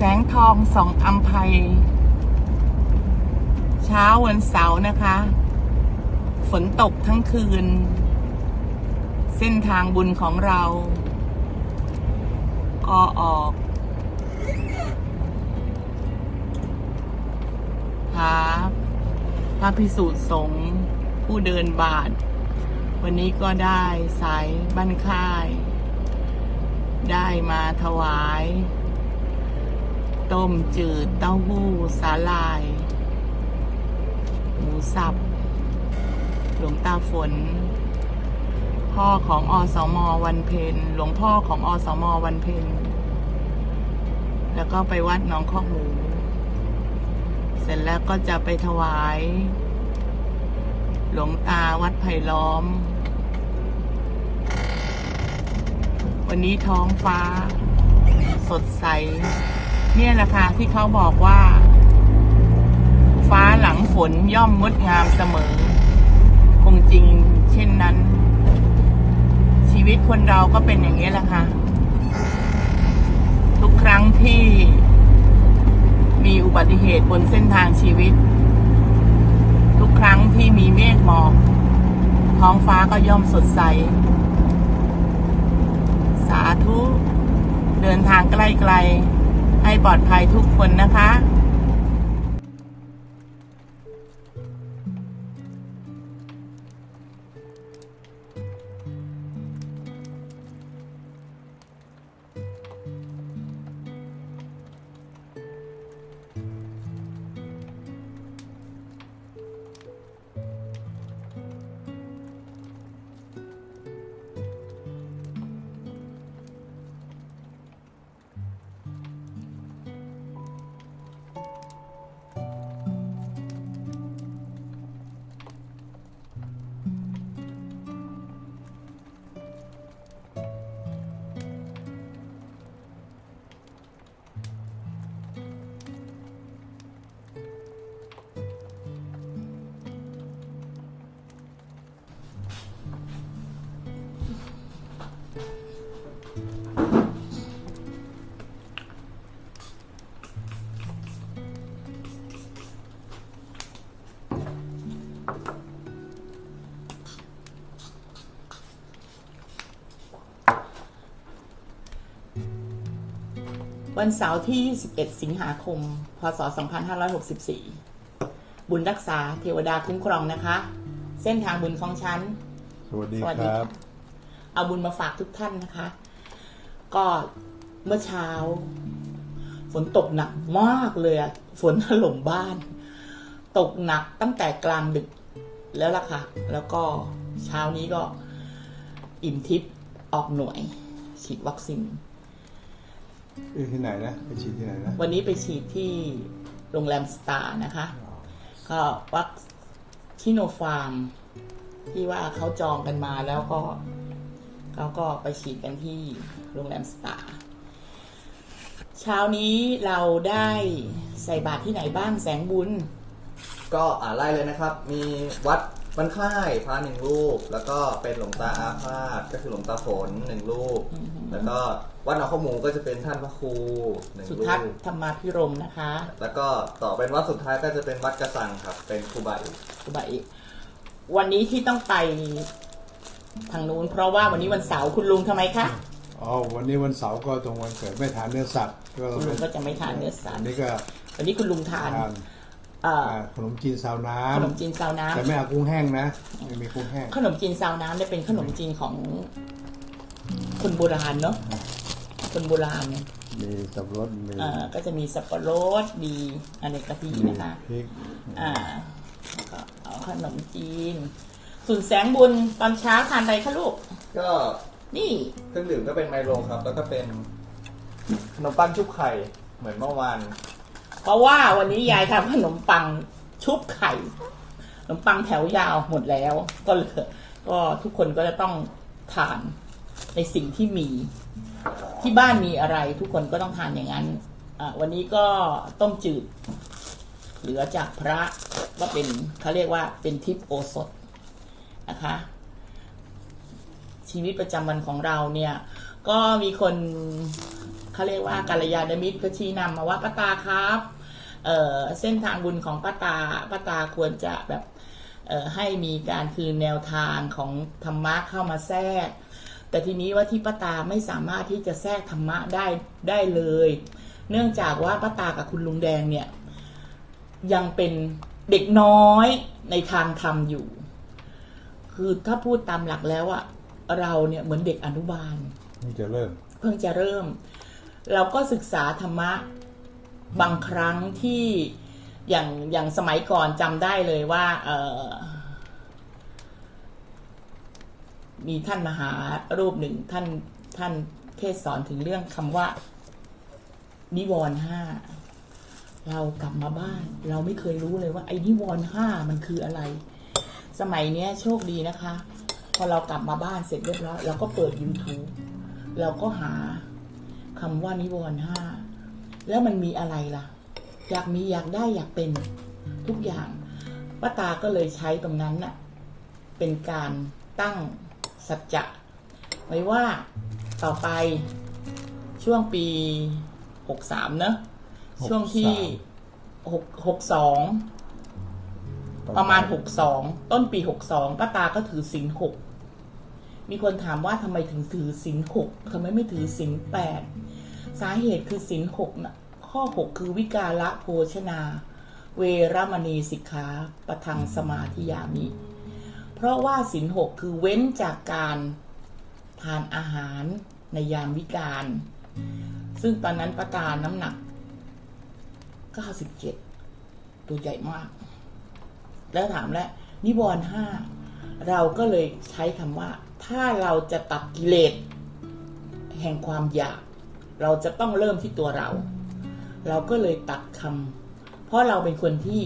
แสงทองสองอัมภัย เช้าวันเสาร์นะคะ ฝนตกทั้งคืน เส้นทางบุญของเราก็ออก หาพระพิสูจน์สงฆ์ผู้เดินบาท วันนี้ก็ได้สายบ้านค่าย ได้มาถวาย ต้มจืด เต้าหู้สาลาย หมูสับ หลวงตาฝน พ่อของอสมวันเพ็ญหลวงพ่อของอสมวันเพ็ญแล้วก็ไปวัดหนองข้อกหมู เสร็จแล้วก็จะไปถวาย หลวงตาวัดไผ่ล้อม วันนี้ท้องฟ้า สดใส เนี่ยแหละค่ะที่เขาบอกว่า ฟ้าหลังฝนย่อมงดงามเสมอ คงจริงเช่นนั้น ชีวิตคนเราก็เป็นอย่างนี้แหละค่ะ ทุกครั้งที่มีอุบัติเหตุบนเส้นทางชีวิต ทุกครั้งที่มีเมฆหมอกท้องฟ้าก็ย่อมสดใส สาธุ เดินทางใกล้ๆ ให้ปลอดภัยทุกคนนะคะ วันเสาร์ที่ 21 สิงหาคม พศ 2564 บุญรักษาเทวดาคุ้มครองนะคะ เส้นทางบุญของฉัน สวัสดีสวัสคดีรับค่ะเอาบุญมาฝากทุกท่านนะคะ ก็เมื่อเช้า ฝนตกหนักมากเลยอะฝนถล่มบ้าน ตกหนักตั้งแต่กลางดึกแล้วล่ะค่ะ แล้วก็เช้านี้ก็อิ่มทิพย์ออกหน่วยฉีดวัคซีน เอ้ยที่ไหนนะไปฉีดที่ไหนนะวันนี้ไปฉีดที่โรงแรมสตาร์นะคะ ก็วัคชิโนฟาร์ม ที่ว่าเขาจองกันมาแล้วก็เขาก็ไปฉีดกันที่โรงแรมสตาร์เช้านี้เราได้ใส่บาตรที่ไหนบ้างแสงบุญ ก็อ่าไล่เลยนะครับ มีวัด บ้านค่ายพระหนึ่งรูป แล้วก็เป็นหลวงตาอาพาธก็คือหลวงตาฝนหนึ่งรูป แล้วก็วัดหนองข้าวหมูก็จะเป็นท่านพระครูหนึ่งสุรูทัศน์ปธรรมาพิรมนะคะ แล้วก็ต่อเป็นวัดสุดท้ายก็จะเป็นวัดกระสังครับ เป็นครูบาอีกอุบายวันนี้ที่ต้องไปทางนู้นเพราะว่าวันนี้วันเสาร์คุณลุงทำไมคะ อ๋อวันนี้วันเสาร์ก็ตรงวันเกิดไม่ทานเนื้อสัตว์ก็คุณลุงก็จะไม่ทานเนื้อสัตอันว์นี้ก็ วันนี้คุณลุงทาน ทานเอ่ออ่า ขนมจีนซาวน้ขนมจีนซาวน้ำำแต่ไม่เอากุ้งแห้งนะไม่มีกุ้งแห้ง ขนมจีนซาวน้ำเนี่ยเป็นขนมจีนของคนโบราณเนาะคนโบราณเนี่ยมีสับปะรดมีเอ่อก็จะมีสับปะรดมีอะไรกะทิมีนะคะพริกอ่าแล้วก็เอาขนมจีนส่วนแสงบุญตอนเช้าทานอะไรคะลูก ก็นี่เครื่องดื่มก็เป็นไมโลครับ แล้วก็เป็นขนมปังชุบไข่เหมือนเมื่อวาน เพราะว่าวันนี้ยายทำขนมปังชุบไข่ขนมปังแถวยาวหมดแล้ว ก็เลยก็ทุกคนก็จะต้องทานในสิ่งที่มี ที่บ้านมีอะไร ทุกคนก็ต้องทานอย่างนั้นวันนี้ก็ต้มจืด เหลือจากพระก็เป็นเขาเรียกว่าเป็นทิพโอสถนะคะ ชีวิตประจำวันของเราเนี่ย ก็มีคนเขาเรียกว่ากัลยาณมิตรก็ชี้นำมาว่าป้าตาครับ เอ่อเส้นทางบุญของป้าตาป้าตาควรจะแบบเอ่อให้มีการคืนแนวทางของธรรมะเข้ามาแทรก แต่ทีนี้ว่าที่ป้าตาไม่สามารถที่จะแทรกธรรมะได้ได้เลย เนื่องจากว่าป้าตากับคุณลุงแดงเนี่ยยังเป็นเด็กน้อยในทางธรรมอยู่ คือถ้าพูดตามหลักแล้วอะเราเนี่ยเหมือนเด็กอนุบาลมันจะเริ่ม เพิ่งจะเริ่ม เราก็ศึกษาธรรมะ บางครั้งที่อย่างอย่างสมัยก่อนจำได้เลยว่าเออมีท่านมหารูปหนึ่งท่านท่านเทศสอนถึงเรื่องคำว่า นิวรณ์ห้าเรากลับมาบ้าน เราไม่เคยรู้เลยว่าไอ้นิวรณ์ห้ามันคืออะไร สมัยเนี้ยโชคดีนะคะ พอเรากลับมาบ้านเสร็จเรียบร้อยเราก็เปิด YouTube เราก็หาคำว่านิวรณ์ห้า แล้วมันมีอะไรล่ะ อยากมีอยากได้อยากเป็นทุกอย่างป้าตาก็เลยใช้ตรงนั้นน่ะ เป็นการตั้งสัจจะไว้ว่าต่อไปช่วงปีหกสามเนอะช่วงที่หกหกสองประมาณหกสองต้นปีหกสองป้าตาก็ถือศีลหกมีคนถามว่าทำไมถึงถือศีลหกทำไมไม่ถือศีลแปด สาเหตุคือศีลหกนะข้อหกคือวิกาละโภชนา เวรมณีสิกขาปะทังสมาธิยามิ เพราะว่าศีลหกคือเว้นจากการทานอาหารในยามวิกาล ซึ่งตอนนั้นประตาน้ำหนัก 97 ตัวใหญ่มาก แล้วถามแล้วนิวรณ์ห้าเราก็เลยใช้คำว่า ถ้าเราจะตัดกิเลสแห่งความอยาก เราจะต้องเริ่มที่ตัวเรา เราก็เลยตัดคำเพราะเราเป็นคนที่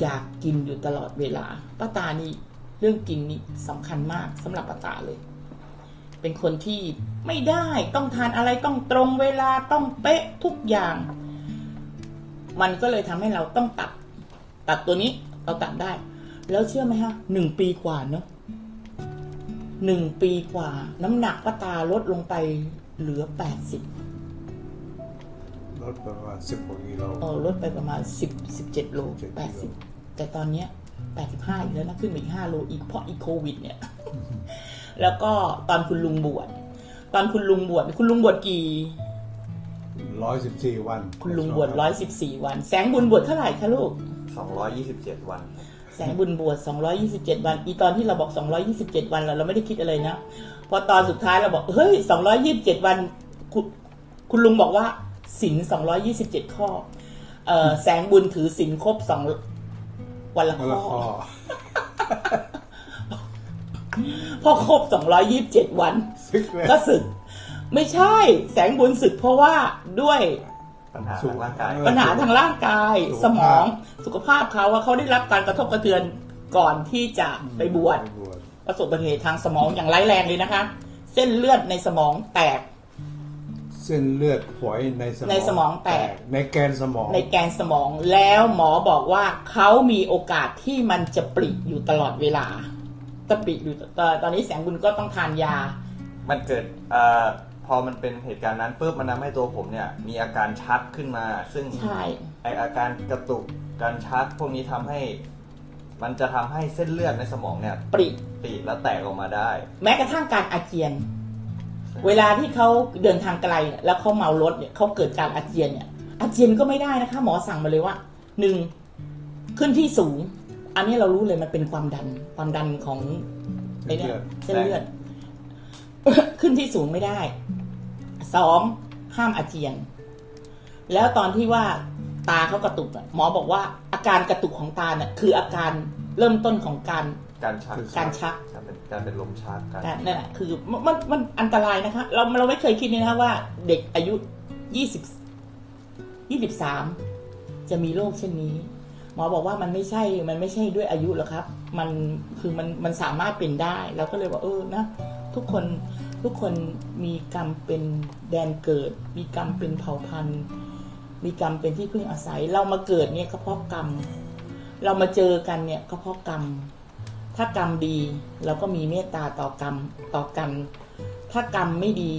อยากกินอยู่ตลอดเวลาป้าตานี่เรื่องกินนี่สำคัญมากสำหรับป้าตาเลย เป็นคนที่ไม่ได้ต้องทานอะไรต้องตรงเวลาต้องเป๊ะทุกอย่าง มันก็เลยทำให้เราต้องตัด ตัดตัวนี้เราตัดได้ แล้วเชื่อไหมฮะหนึ่งปีกว่าเนอะหนึ่งปีกว่า น้ำหนักป้าตาลดลงไป เหลือแปดสิบลดประมาณสิบกว่ากิโลเออลดไปประมาณสิบสิบเจ็ดโล17แปดสิบแต่ตอนเนี้ยแปดสิบห้าอีกแล้วนะ ขึ้นมาอีกห้าโลอีกเพราะอีโควิดเนี่ย แล้วก็ตอนคุณลุงบวชตอนคุณลุงบวชคุณลุงบวชกี่ร้อยสิบสี่วัน คุณลุงบวชร้อยสิบสี่วัน แสงบุญบวชเท่าไหร่คะลูก227วัน แสงบุญบวช227 วัน อีตอนที่เราบอก 227 วันเราเราไม่ได้คิดอะไรนะ พอตอนสุดท้ายเราบอก เฮ้ย 227 วันคุณคุณลุงบอกว่าศีล227 ข้อเอ่อแสงบุญถือศีลครบสองวันละวันละข้ข้ออพอครบ 227 วันซึกเลยก็สึก ไม่ใช่ แสงบุญสึกเพราะว่าด้วย ปัญหาทางร่างกายเออปัญหาทางร่างกายสุขภาพสมองสุขภาพเขาว่าเขาได้รับการกระทบกระเทือนก่อนที่จะไปบวชไปบวชประสบอุบัติเหตุทางสมองอย่างร้ายแรงเลยนะคะ เส้นเลือดในสมองแตก เส้นเลือดฝอยในสมองในสมองแตก ในแกนสมอง ในแกนสมองแล้วหมอบอกว่าเขามีโอกาสที่มันจะปริอยู่ตลอดเวลาจะปริอยู่ตอนตอนนี้แสงบุญก็ต้องทานยา มันเกิดเอ่อ พอมันเป็นเหตุการณ์นั้นปุ๊บมันทำให้ตัวผมเนี่ยมีอาการชักขึ้นมา ซึ่งใช่ ไออาการกระตุกการชักพวกนี้ทำให้ มันจะทำให้เส้นเลือดในสมองเนี่ยปริ ตีบแล้วแตกออกมาได้ แม้กระทั่งการอาเจียน เวลาที่เขาเดินทางไกลเนี่ยแล้วเขาเมารถเนี่ยเขาเกิดการอาเจียนเนี่ย อาเจียนก็ไม่ได้นะคะ หมอสั่งมาเลยว่าหนึ่งขึ้นที่สูง อันนี้เรารู้เลยมันเป็นความดัน ความดันของไอ้เนี่ยเส้นเลือด ขึ้นที่สูงไม่ได้สองห้ามอาเจียน แล้วตอนที่ว่าตาเขากระตุกอะหมอบอกว่าอาการกระตุกของตาเนี่ยคืออาการเริ่มต้นของการการชักการชักการเป็นการเป็นลมชักการนั่นแหละคือมันมันมันอันตรายนะคะ เราเราไม่เคยคิดเลยนะคะว่าเด็กอายุยี่สิบยี่สิบสามจะมีโรคเช่นนี้ หมอบอกว่ามันไม่ใช่มันไม่ใช่ด้วยอายุหรอกครับ มันคือมันมันสามารถเป็นได้เราก็เลยบอกเออนะ ทุกคนทุกคนมีกรรมเป็นแดนเกิด มีกรรมเป็นเผ่าพันธุ์ มีกรรมเป็นที่พึ่งอาศัย เรามาเกิดเนี่ยก็เพราะกรรม เรามาเจอกันเนี่ยก็เพราะกรรม ถ้ากรรมดีเราก็มีเมตตาต่อกรรมต่อกัน ถ้ากรรมไม่ดี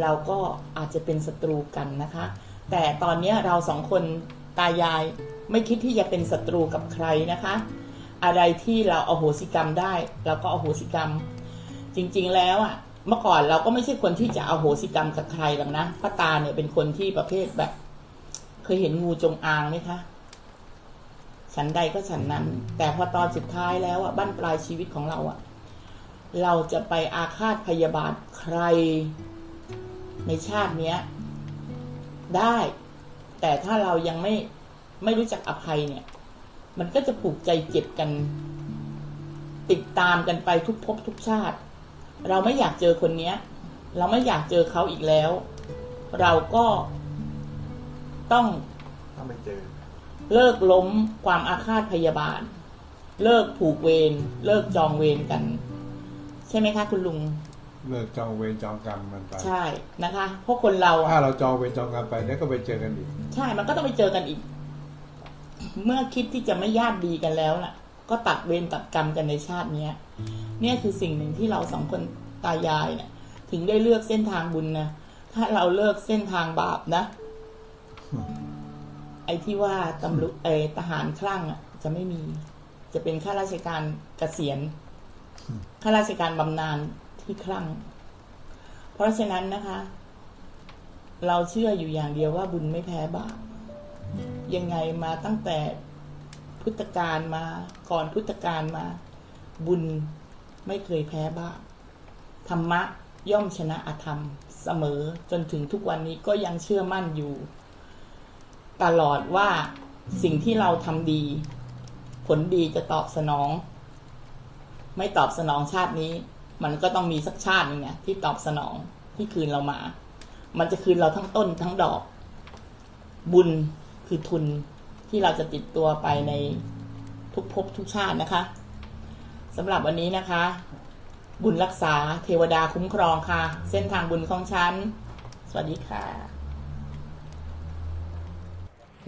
เราก็อาจจะเป็นศัตรูกันนะคะ แต่ตอนนี้เราสองคนตายายไม่คิดที่จะเป็นศัตรูกับใครนะคะ อะไรที่เราเอาโหสิกรรมได้ เราก็เอาโหสิกรรม จริง ๆ แล้วอะเมื่อก่อนเราก็ไม่ใช่คนที่จะเอาโหสิกรรมกับใครหรอกนะป้าตาเนี่ยเป็นคนที่ประเภทแบบ เคยเห็นงูจงอางไหมคะฉันใดก็ฉันนั้น แต่พอตอนสุดท้ายแล้วอะบั้นปลายชีวิตของเราอะเราจะไปอาฆาตพยาบาทใครในชาติเนี้ย ได้ แต่ถ้าเรายังไม่ไม่รู้จักอภัยเนี่ย มันก็จะผูกใจเจ็บกัน ติดตามกันไปทุกภพทุกชาติ เราไม่อยากเจอคนเนี้ย เราไม่อยากเจอเขาอีกแล้ว เราก็ต้องถ้าไม่เจอ เลิกล้มความอาฆาตพยาบาท เลิกผูกเวรเลิกจองเวรกัน ใช่ไหมคะ คุณลุง เลิกจองเวรจองกรรมมันไปใช่นะคะเพราะคนเราอะถ้าเราจองเวรจองกรรมไปเดี๋ยวก็ไปเจอกันอีกใช่มันก็ต้องไปเจอกันอีก เมื่อคิดที่จะไม่ญาติดีกันแล้วล่ะ ก็ตัดเวรตัดกรรมกันในชาติเนี้ย เนี่ยคือสิ่งหนึ่งที่เราสองคนตายายเนี่ย ถึงได้เลือกเส้นทางบุญนะถ้าเราเลิกเส้นทางบาปนะ ไอ้ที่ว่าตำรวจไอ้ทหารคลั่งอะ จะไม่มี จะเป็นข้าราชการเกษียณข้าราชการบำนาญที่คลั่ง เพราะฉะนั้นนะคะ เราเชื่ออยู่อย่างเดียวว่าบุญไม่แพ้บาปยังไงมาตั้งแต่พุทธกาลมาก่อนพุทธกาลมา บุญ ไม่เคยแพ้บ้าธรรมะย่อมชนะอธรรมเสมอจนถึงทุกวันนี้ก็ยังเชื่อมั่นอยู่ ตลอดว่าสิ่งที่เราทำดี ผลดีจะตอบสนอง ไม่ตอบสนองชาตินี้ มันก็ต้องมีสักชาติหนึงเนี่ยที่ตอบสนองที่คืนเรามา มันจะคืนเราทั้งต้นทั้งดอก บุญคือทุนที่เราจะติดตัวไปในทุกภพทุกชาตินะคะ สำหรับวันนี้นะคะ บุญรักษาเทวดาคุ้มครองค่ะ เส้นทางบุญของฉัน สวัสดีค่ะ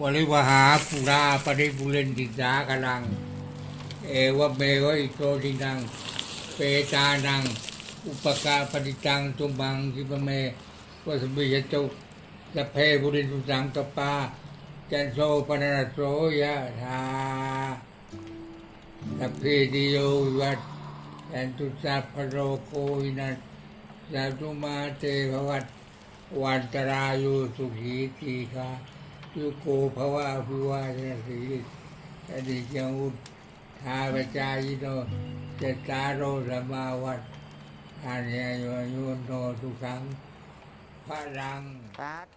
วริวหาปุราปริปุเรนติสากลัง เอวเมวะอิโตทินัง เปตานัง อุปกาปฏิตังตุมังคิปะเมวสบิยตุสเพบุริสุสังกปาจันโซปนรโสยะธา สัพเพติโยวัตยันตุสัพพโรโควินัสสัตุมาเตภวัตวันตรายุสุขีตีคายุโกภวะอภิวาทนาสีอดีจังอุทาปจายโนเจตารโรสมาวัตอานิยโยโยโนทุกขังพระรังสาธ